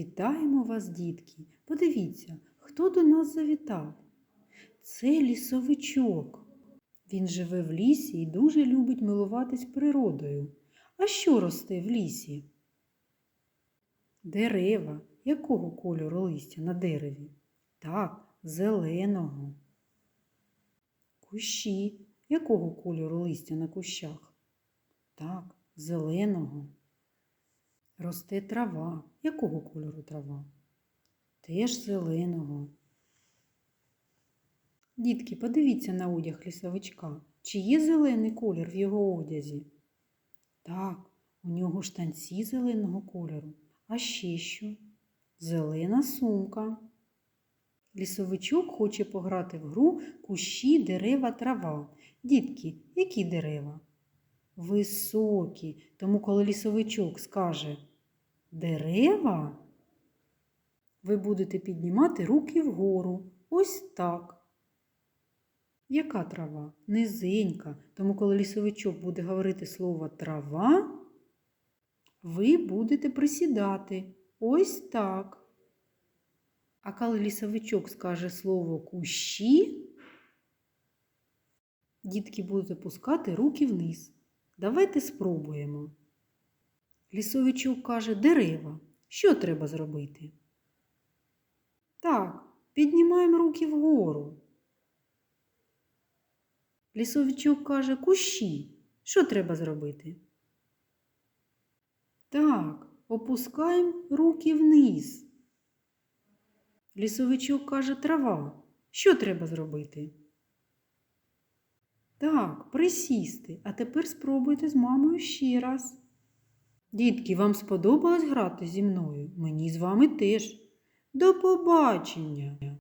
Вітаємо вас, дітки! Подивіться, хто до нас завітав. Це лісовичок. Він живе в лісі і дуже любить милуватись природою. А що росте в лісі? Дерева. Якого кольору листя на дереві? Так, зеленого. Кущі. Якого кольору листя на кущах? Так, зеленого. Росте трава. Якого кольору трава? Теж зеленого. Дітки, подивіться на одяг лісовичка. Чи є зелений колір в його одязі? Так, у нього штанці зеленого кольору. А ще що? Зелена сумка. Лісовичок хоче пограти в гру кущі, дерева, трава. Дітки, які дерева? Високі. Тому коли лісовичок скаже дерева, ви будете піднімати руки вгору. Ось так. Яка трава? Низенька. Тому коли лісовичок буде говорити слово трава, ви будете присідати. Ось так. А коли лісовичок скаже слово кущі, дітки будуть опускати руки вниз. Давайте спробуємо. Лісовичок каже дерева. Що треба зробити? Так, піднімаємо руки вгору. Лісовичок каже кущі. Що треба зробити? Так, опускаємо руки вниз. Лісовичок каже трава. Що треба зробити? Так, присісти. А тепер спробуйте з мамою ще раз. Дітки, вам сподобалось грати зі мною? Мені з вами теж. До побачення!